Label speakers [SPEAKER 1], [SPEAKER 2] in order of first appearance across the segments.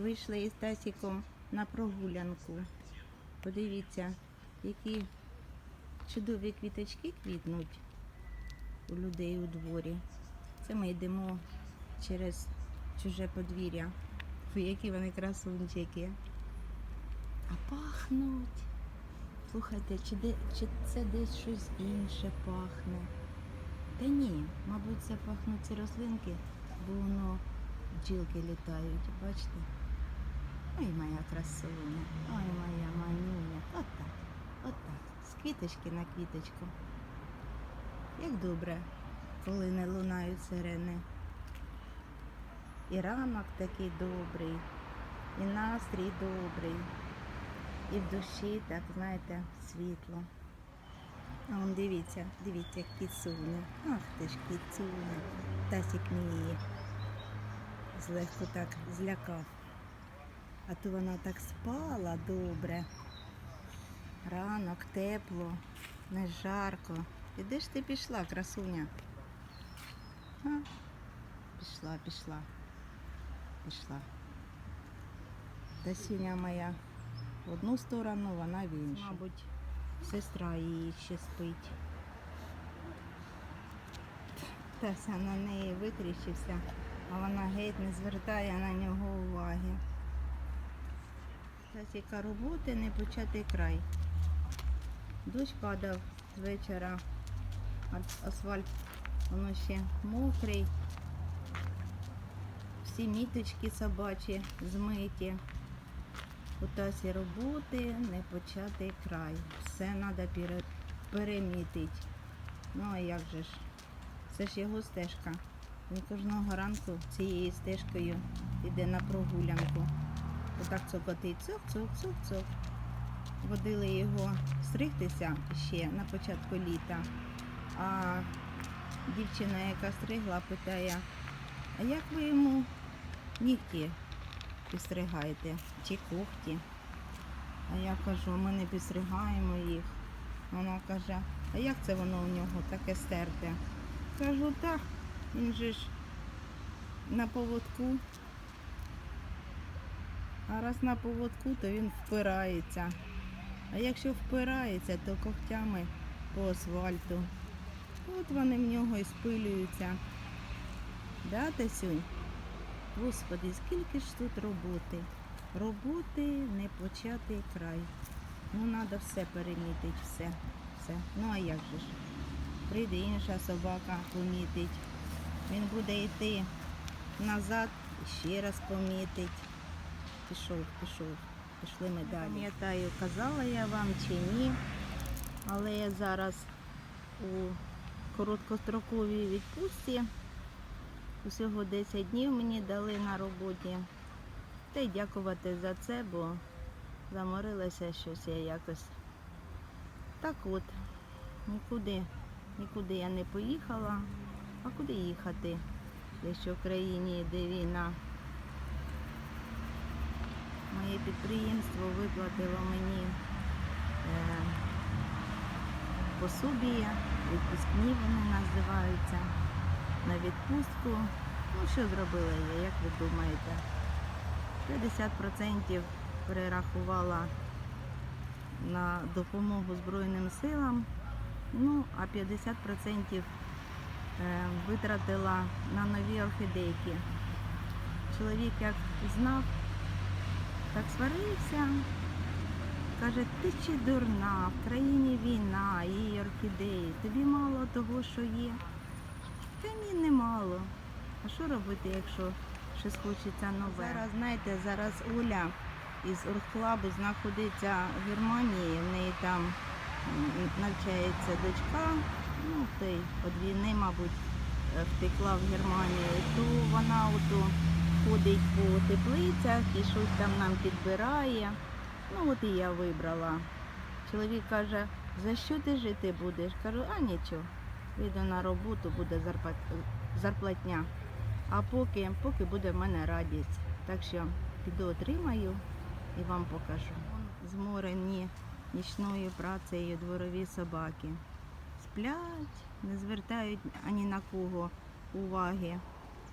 [SPEAKER 1] Вийшли із Тасіком на прогулянку. Подивіться, які чудові квіточки квітнуть у людей у дворі. Це ми йдемо через чуже подвір'я. Які вони красунчики. А пахнуть. Слухайте, чи, де, чи це десь щось інше пахне? Та ні, мабуть, це пахнуть ці рослинки, бо воно бджілки літають, бачите? Ой, моя красуня, ой, моя манюня. Отак, отак. З квіточки на квіточку. Як добре, коли не лунають сирени. І ранок такий добрий, і настрій добрий, і в душі, так, знаєте, світло. А он дивіться, дивіться, кіцуня. Ах ти ж кіцуня. Тасік мій злегку так злякав. А то вона так спала добре. Ранок, тепло, не жарко. І де ж ти пішла, красуня? А? Пішла, пішла, пішла. Тасюня моя в одну сторону, вона в іншу. Мабуть, сестра її ще спить. Тася на неї витріщився, а вона геть не звертає на нього уваги. Тасіка роботи не початий край. Дощ падав з вечора, асфальт воно ще мокрий. Всі міточки собачі змиті. У тасі роботи не початий край. Все треба перемітити. Ну а як же ж? Це ж його стежка. Він кожного ранку цією стежкою йде на прогулянку. Отак цокотить цок, цок, цок, цок. Водили його стригтися ще на початку літа. А дівчина, яка стригла, питає, а як ви йому нігті підстригаєте чи когті? А я кажу, ми не підстригаємо їх. Вона каже, а як це воно у нього таке стерте? Кажу, так, він же ж на поводку. А раз на поводку, то він впирається. А якщо впирається, то когтями по асфальту. От вони в нього і спилюються. Да, Тасюнь? Господи, скільки ж тут роботи. Роботи не початий край. Ну, треба все перемітити, все. все. Ну а як же ж? Прийде інша собака, помітить. Він буде йти назад, ще раз помітить. Пішов, пішов, пішли ми далі. Пам'ятаю, казала я вам чи ні, але я зараз у короткостроковій відпустці. Усього 10 днів мені дали на роботі. Та й дякувати за це, бо заморилася щось я якось. Так от, нікуди, нікуди я не поїхала. А куди їхати, якщо в країні йде війна? Моє підприємство виплатило мені е, пособія, відпускні вони називаються, на відпустку. Ну, що зробила я, як ви думаєте? 50% перерахувала на допомогу Збройним силам, ну, а 50% е, витратила на нові орхідейки. Чоловік як знав, так сварився. Каже, ти чи дурна, в країні війна, її орхідеї, тобі мало того, що є. Та ні, не мало. А що робити, якщо щось хочеться нове? Зараз, знаєте, зараз Оля із оргклабу знаходиться в Германії, в неї там навчається дочка, ну, та й від війни, мабуть, е, втекла в Германію, то вона ото ходить по теплицях і щось там нам підбирає. Ну от і я вибрала. Чоловік каже, за що ти жити будеш? Кажу, а нічого. Вийду на роботу, буде зарплатня. А поки, поки буде в мене радість. Так що піду отримаю і вам покажу. Зморені нічною працею дворові собаки. Сплять, не звертають ані на кого уваги.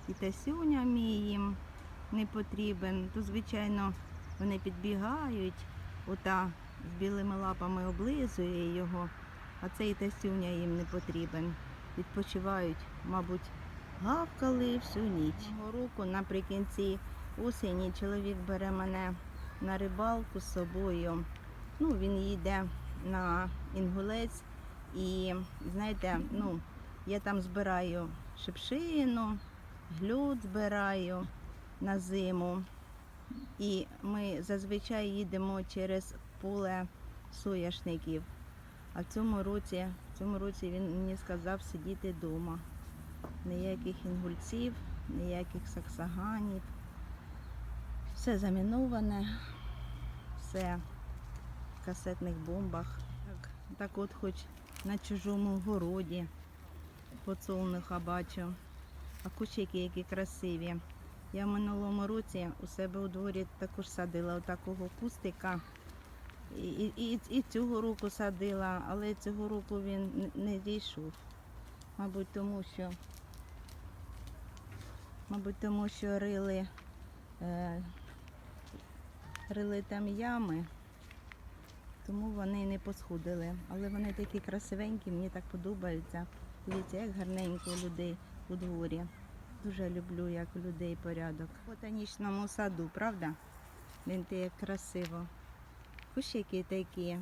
[SPEAKER 1] І Тасюня мій їм не потрібен, то звичайно вони підбігають, ота з білими лапами облизує його, а цей тасюня їм не потрібен. Відпочивають, мабуть, гавкали всю ніч. Цього року наприкінці осені чоловік бере мене на рибалку з собою. Ну, він їде на інгулець і знаєте, ну, я там збираю шипшину, глюд збираю на зиму. І ми зазвичай їдемо через поле соняшників. А в цьому році, в цьому році він мені сказав сидіти вдома. Ніяких інгульців, ніяких саксаганів. Все заміноване, все в касетних бомбах. Так, так от хоч на чужому городі подсолнуха бачу. А кущики які красиві. Я в минулому році у себе у дворі також садила отакого кустика. І, і, і, цього року садила, але цього року він не- не дійшов. Мабуть, тому що, мабуть, тому що рили, е, рили там ями, тому вони не посходили. Але вони такі красивенькі, мені так подобаються. Дивіться, як гарненько людей у дворі. Дуже люблю, як у людей порядок. В ботанічному саду, правда? Він те як красиво. Кущики такі.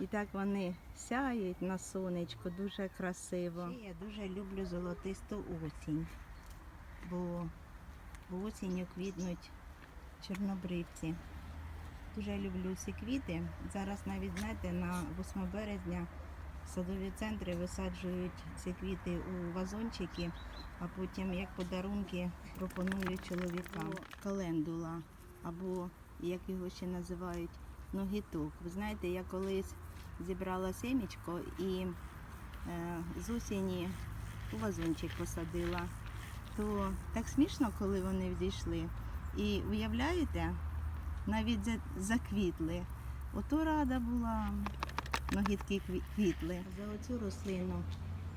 [SPEAKER 1] І так вони сяють на сонечко, дуже красиво. Ще Я дуже люблю золотисту осінь, бо, бо осінню квітнуть чорнобривці. Дуже люблю ці квіти. Зараз навіть знаєте, на 8 березня садові центри висаджують ці квіти у вазончики, а потім як подарунки пропонують чоловікам. Календула або як його ще називають, ногіток. Ви знаєте, я колись зібрала семечко і е, з осені у вазончик посадила. То так смішно, коли вони відійшли. І уявляєте, навіть заквітли. Ото рада була, ногітки квітли. За оцю рослину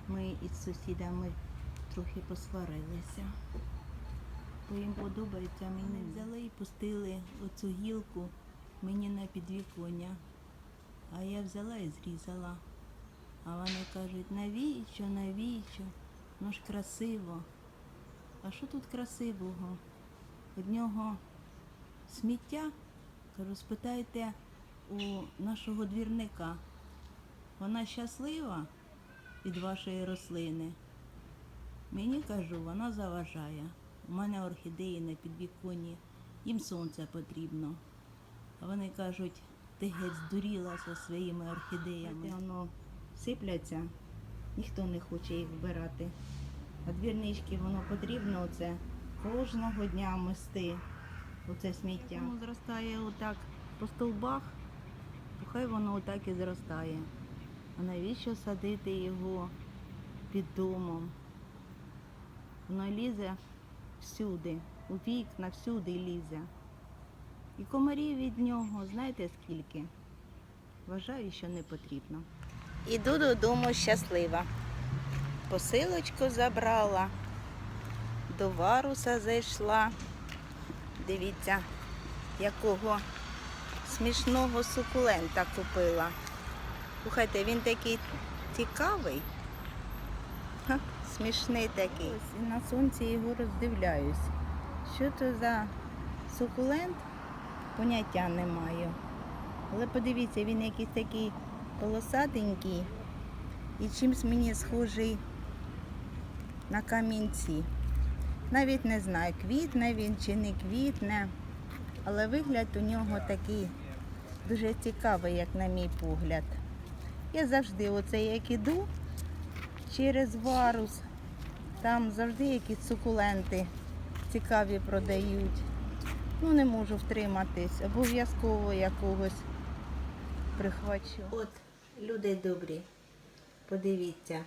[SPEAKER 1] ми із сусідами трохи посварилися. Бо їм подобається мені. Взяли і пустили оцю гілку мені на підвіконня. А я взяла і зрізала. А вони кажуть, навіщо, навіщо? Ну ж красиво. А що тут красивого? Від нього сміття. Кажу, спитайте у нашого двірника. Вона щаслива від вашої рослини. Мені кажу, вона заважає. У мене орхідеї на підвіконні, їм сонце потрібно. А вони кажуть, ти геть здуріла зі своїми орхідеями. Воно сипляться, ніхто не хоче їх вбирати. А двірнички воно потрібно оце кожного дня мести. Оце сміття. Воно зростає отак по стовбах, то хай воно отак і зростає. А навіщо садити його під домом? Воно лізе всюди, у вікна, всюди лізе. І комарів від нього, знаєте скільки? Вважаю, що не потрібно. Іду додому щаслива. Посилочку забрала, до варуса зайшла. Дивіться, якого смішного сукулента купила. Слухайте, він такий цікавий. Ха, смішний такий. Ось на сонці його роздивляюсь. Що це за сукулент? Поняття не маю. Але подивіться, він якийсь такий полосатенький і чимсь мені схожий на камінці. Навіть не знаю, квітне він чи не квітне, але вигляд у нього такий дуже цікавий, як на мій погляд. Я завжди, оце як іду через варус, там завжди якісь сукуленти цікаві продають. Ну, не можу втриматись, обов'язково якогось прихвачу. От, люди добрі, подивіться,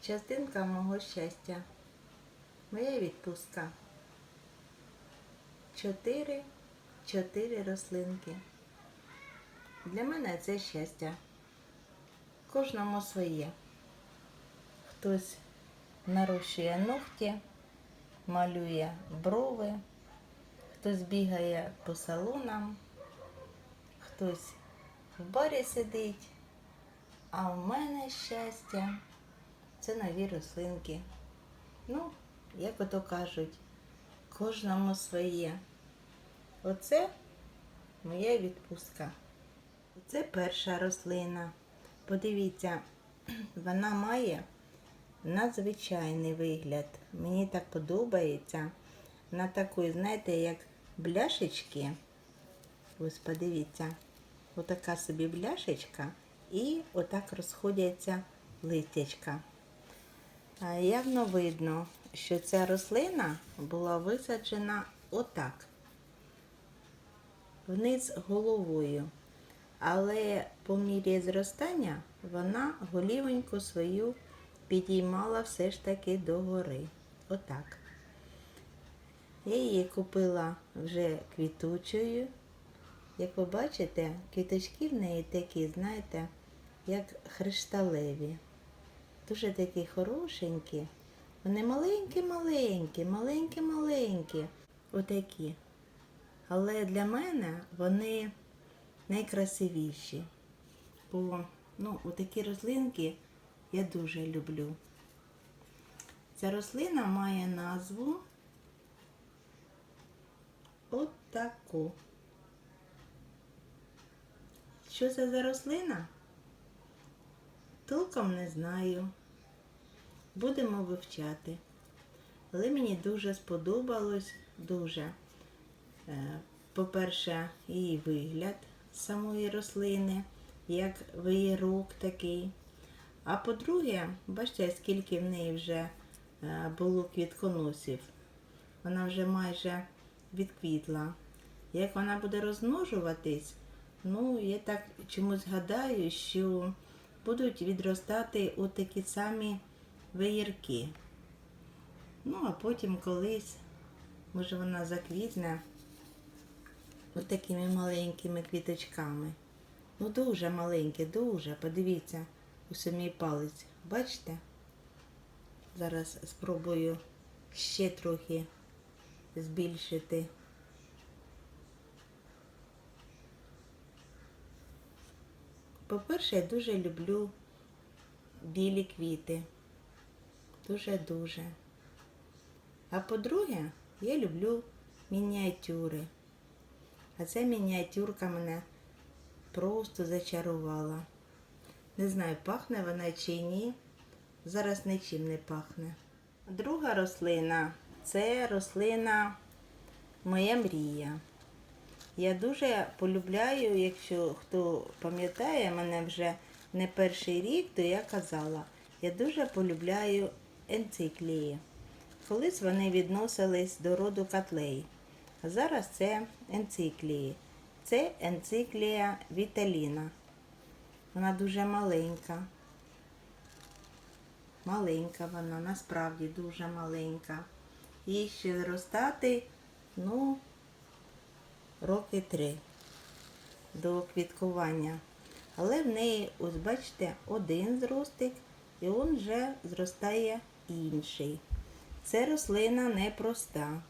[SPEAKER 1] частинка мого щастя. Моя відпустка. Чотири, чотири рослинки. Для мене це щастя. Кожному своє. Хтось нарощує ногті, малює брови, хтось бігає по салонам, хтось в барі сидить. А в мене щастя це нові рослинки. Ну, як ото кажуть, кожному своє. Оце моя відпустка. Це перша рослина. Подивіться, вона має надзвичайний вигляд. Мені так подобається. На такої, знаєте, як бляшечки. Ось подивіться, отака собі бляшечка і отак розходяться листячка. Явно видно, що ця рослина була висаджена отак, вниз головою. Але по мірі зростання вона голівоньку свою підіймала все ж таки догори. Отак. Я її купила вже квітучою. Як ви бачите, квіточки в неї такі, знаєте, як хришталеві. Дуже такі хорошенькі. Вони маленькі-маленькі, маленькі-маленькі. Отакі. Але для мене вони найкрасивіші. Бо ну, отакі рослинки я дуже люблю. Ця рослина має назву от. Що це за рослина? Толком не знаю. Будемо вивчати. Але мені дуже сподобалось, дуже. Е, По-перше, її вигляд самої рослини, як виєрук такий. А по-друге, бачите, скільки в неї вже е, було квітконосів. Вона вже майже відквітла. Як вона буде розмножуватись, ну, я так чомусь гадаю, що будуть відростати отакі самі виєрки. Ну, а потім колись, може, вона заквітне отакими маленькими квіточками. Ну, дуже маленькі, дуже. Подивіться, у самій палець. Бачите? Зараз спробую ще трохи збільшити. По-перше, я дуже люблю білі квіти. Дуже-дуже. А по-друге, я люблю мініатюри. А ця мініатюрка мене просто зачарувала. Не знаю, пахне вона чи ні. Зараз нічим не пахне. Друга рослина це рослина моя мрія. Я дуже полюбляю, якщо хто пам'ятає мене вже не перший рік, то я казала, я дуже полюбляю енциклії. Колись вони відносились до роду котлей. Зараз це енциклії. Це енциклія Віталіна. Вона дуже маленька. Маленька вона, насправді дуже маленька. Їй ще зростати, ну, роки три до квіткування. Але в неї, ось бачите, один зростик, і він вже зростає інший. Це рослина непроста.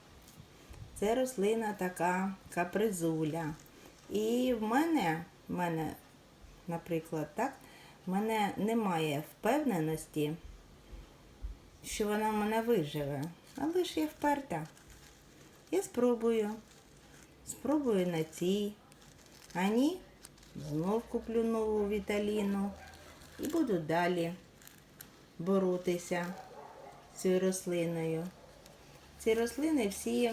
[SPEAKER 1] Це рослина така капризуля. І в мене, в мене, наприклад, так, в мене немає впевненості, що вона в мене виживе. Але ж я вперта. Я спробую. Спробую на цій. А ні, знов куплю нову віталіну і буду далі боротися з цією рослиною. Ці рослини всі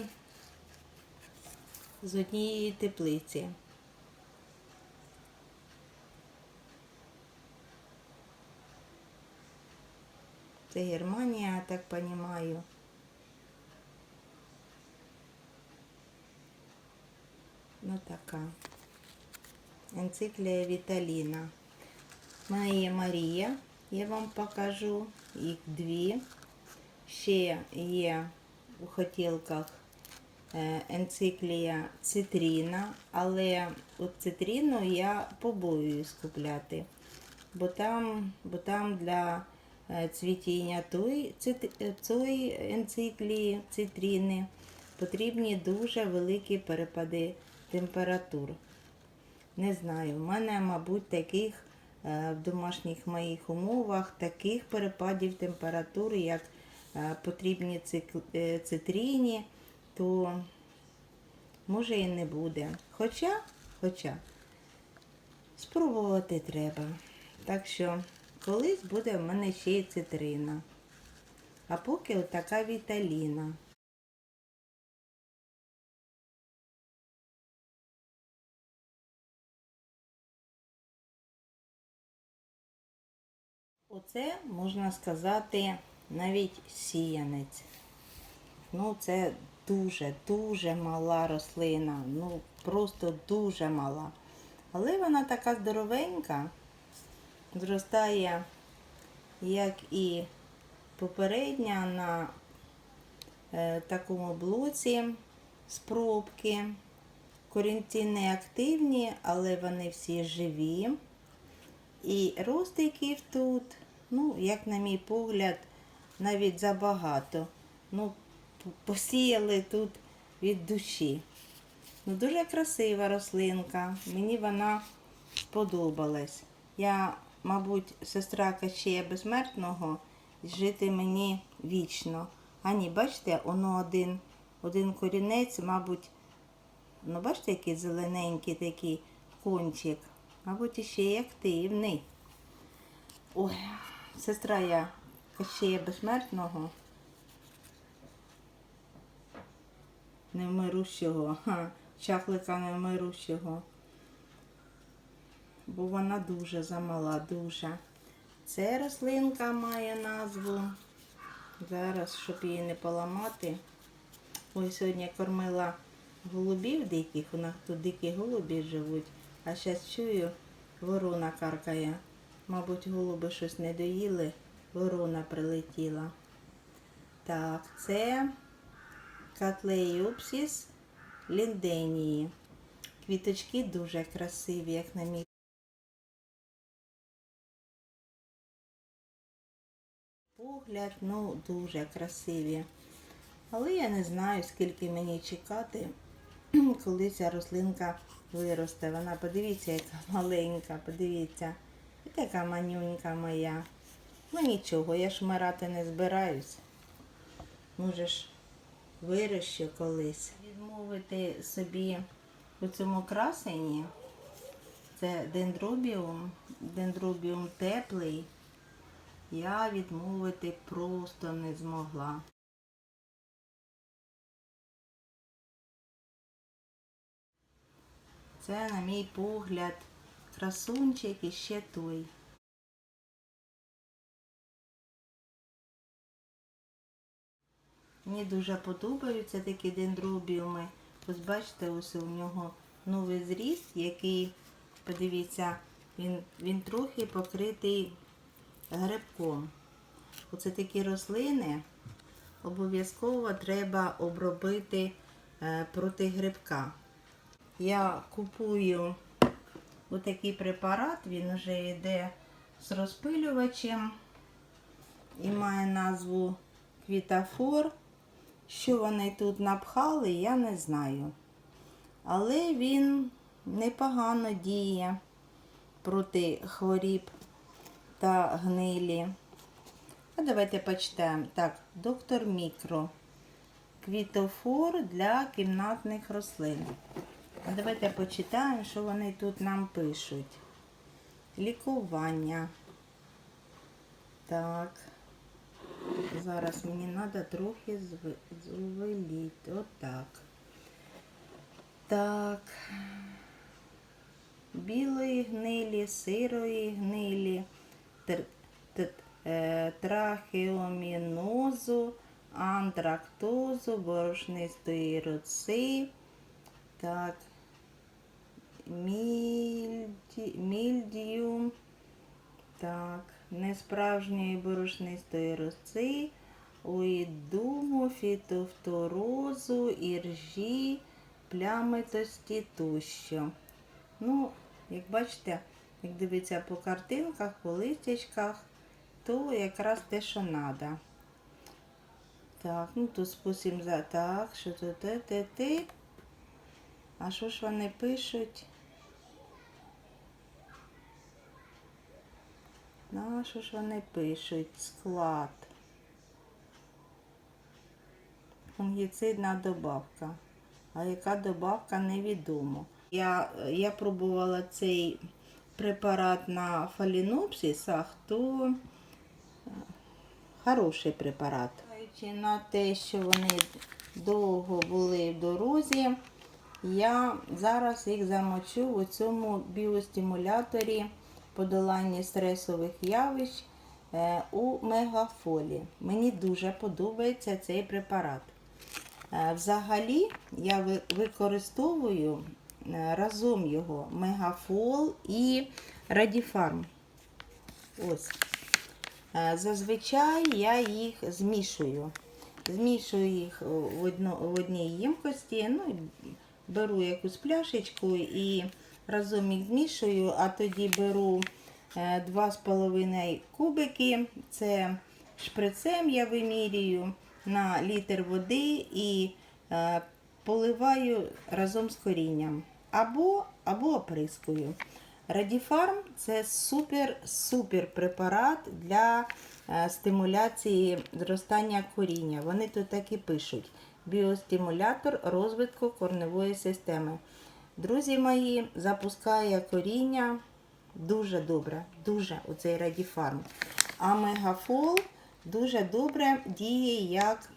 [SPEAKER 1] з однієї теплиці. Це Германія, я так розумію. Ну така. Енциклія Віталіна. Мене Марія, я вам покажу. Їх дві. Ще є у хотілках енциклія цитріна, але от цитріну я побоююсь купляти, бо там, бо там для е, цвітіння цит- е, цієї енциклії цитріни потрібні дуже великі перепади температур. Не знаю, в мене, мабуть, таких е, в домашніх моїх умовах таких перепадів температури, як е, потрібні е, цитріні, то може і не буде. Хоча, хоча, спробувати треба. Так що колись буде в мене ще й цитрина. А поки отака віталіна. Оце можна сказати навіть сіянець. Ну, це дуже, дуже мала рослина. Ну, просто дуже мала. Але вона така здоровенька, зростає, як і попередня на е, такому блоці з пробки. Корінці не активні, але вони всі живі. І ростиків тут, ну, як на мій погляд, навіть забагато. Ну, посіяли тут від душі. Ну, дуже красива рослинка. Мені вона сподобалась. Я, мабуть, сестра Кащея Безсмертного, жити мені вічно. А ні, бачите, воно один, один корінець, мабуть, ну бачите, який зелененький такий кончик. Мабуть, іще й активний. Ой, сестра я Кащея Безсмертного. Невмирущого, ха, чаклика невмирущого. Бо вона дуже замала, дуже. Ця рослинка має назву. Зараз, щоб її не поламати. Ой, сьогодні я кормила голубів диких, у нас тут дикі голубі живуть. А зараз чую, ворона каркає. Мабуть, голуби щось не доїли, ворона прилетіла. Так, це Котлеюпсіс лінденії. Квіточки дуже красиві, як на мій. Погляд, ну, дуже красиві. Але я не знаю, скільки мені чекати, коли ця рослинка виросте. Вона, подивіться, яка маленька, подивіться. І така манюнька моя. Ну нічого, я ж мирати не збираюсь. Може ж, вирощу колись. Відмовити собі у цьому красені. Це дендробіум, дендробіум теплий. Я відмовити просто не змогла. Це, на мій погляд, красунчик і ще той. Мені дуже подобаються такі дендробіуми. Ось бачите, ось у нього новий зріст, який, подивіться, він, він трохи покритий грибком. Оце такі рослини обов'язково треба обробити е, проти грибка. Я купую отакий препарат, він вже йде з розпилювачем і має назву Квітафор. Що вони тут напхали, я не знаю. Але він непогано діє проти хворіб та гнилі. А давайте почитаємо. Так, доктор Мікро. Квітофор для кімнатних рослин. А давайте почитаємо, що вони тут нам пишуть. Лікування. Так. Зараз мені треба трохи звеліти. Отак. Так. Білої гнилі, сирої гнилі, тр- е, трахеомінозу, антрактозу, борошнистої роци. Так. Мільді, мільдіум. Так, несправжньої борошнистої роси, оїдуму, фітофторозу, іржі, плямитості тощо. Ну, як бачите, як дивиться по картинках, по листячках, то якраз те, що треба. Так, ну тут спустимо за так, що тут те, те, те. А що ж вони пишуть? На що ж вони пишуть? Склад. Фунгіцидна добавка. А яка добавка невідомо. Я, я пробувала цей препарат на фалінопсисах, то е, хороший препарат. На те, що вони довго були в дорозі, я зараз їх замочу у цьому біостимуляторі подолання стресових явищ е, у мегафолі. Мені дуже подобається цей препарат. Е, Взагалі я використовую е, разом його мегафол і радіфарм. Ось. Зазвичай я їх змішую. Змішую їх в одній ємкості, ну, беру якусь пляшечку і разом їх змішую, а тоді беру е, 2,5 кубики. Це шприцем я вимірюю на літр води і е, поливаю разом з корінням. Або, або оприскую. Радіфарм це супер-супер препарат для е, стимуляції зростання коріння. Вони тут так і пишуть: біостимулятор розвитку корневої системи. Друзі мої, запускає коріння дуже добре, дуже оцей радіфарм. А мегафол дуже добре діє як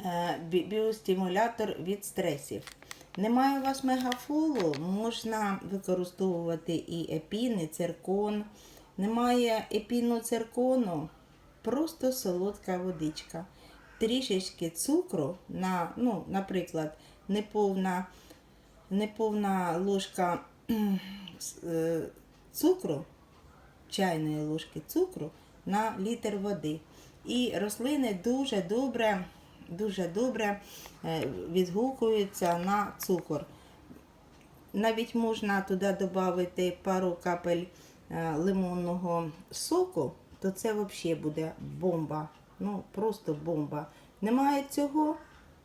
[SPEAKER 1] е, біостимулятор від стресів. Немає у вас мегафолу, можна використовувати і епін, і циркон. Немає епіну циркону, просто солодка водичка. Трішечки цукру, на, ну, наприклад, неповна, неповна ложка е, цукру, чайної ложки цукру на літр води. І рослини дуже добре, дуже добре е, відгукуються на цукор. Навіть можна туди додати пару капель е, лимонного соку, то це взагалі буде бомба. Ну, просто бомба. Немає цього,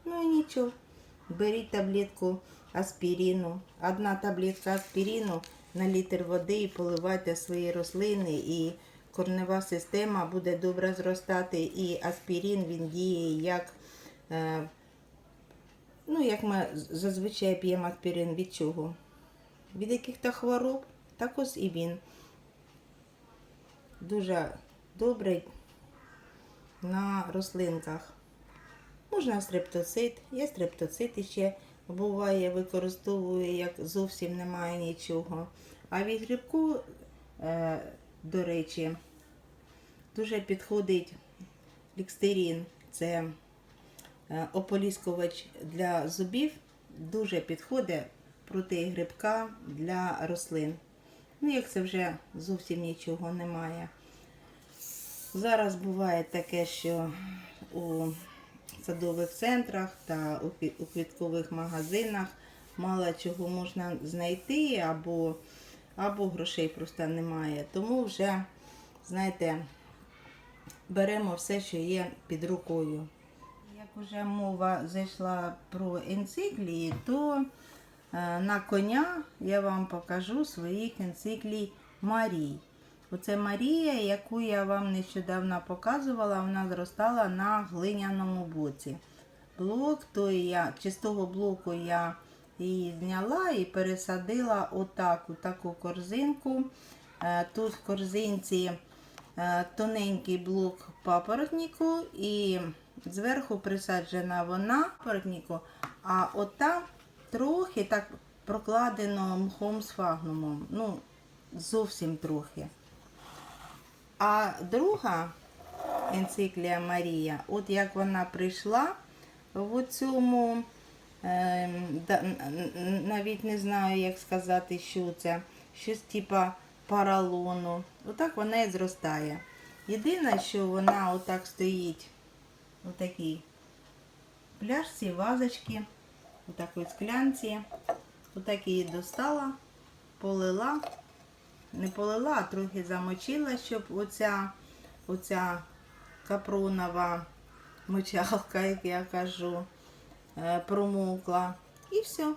[SPEAKER 1] ну і нічого. Беріть таблетку аспірину. Одна таблетка аспірину на літр води і поливайте свої рослини, і корнева система буде добре зростати. І аспірин він діє як, е, ну, як ми зазвичай п'ємо аспірин від чого? Від яких-то хвороб, так ось і він. Дуже добрий на рослинках. Можна стрептоцит. Я стрептоцит ще буває, використовую, як зовсім немає нічого. А від грибку, е, до речі, дуже підходить лікстерін. Це е, ополіскувач для зубів. Дуже підходить проти грибка для рослин. Ну, як це вже зовсім нічого немає. Зараз буває таке, що у садових центрах та у квіткових магазинах мало чого можна знайти, або, або грошей просто немає. Тому вже, знаєте, беремо все, що є під рукою. Як вже мова зайшла про енциклії, то е, на коня я вам покажу своїх енциклій Марій. Оце Марія, яку я вам нещодавно показувала, вона зростала на глиняному блоці. Блок, той я, чи з того блоку я її зняла і пересадила отак, у таку корзинку. Е, Тут в корзинці е, тоненький блок папоротнику і зверху присаджена вона папоротнику, а ота трохи так прокладено мхом з фагнумом. Ну, зовсім трохи. А друга енциклія Марія, от як вона прийшла в цьому, ем, навіть не знаю, як сказати, що це, щось типа паралону. Отак вона і зростає. Єдине, що вона отак стоїть у такій пляшці, вазочці, у такій склянці. Отак її достала, полила не полила, трохи замочила, щоб оця, оця капронова мочалка, як я кажу, е, промокла. І все.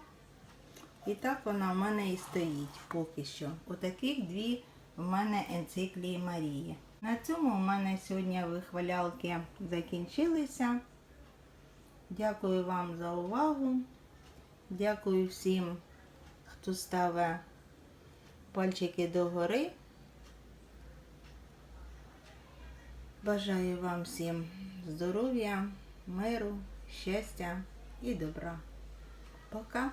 [SPEAKER 1] І так вона в мене і стоїть поки що. Отаких дві в мене енциклії Марії. На цьому у мене сьогодні вихвалялки закінчилися. Дякую вам за увагу. Дякую всім, хто ставить пальчики догори. Бажаю вам всім здоров'я, миру, щастя і добра. Пока!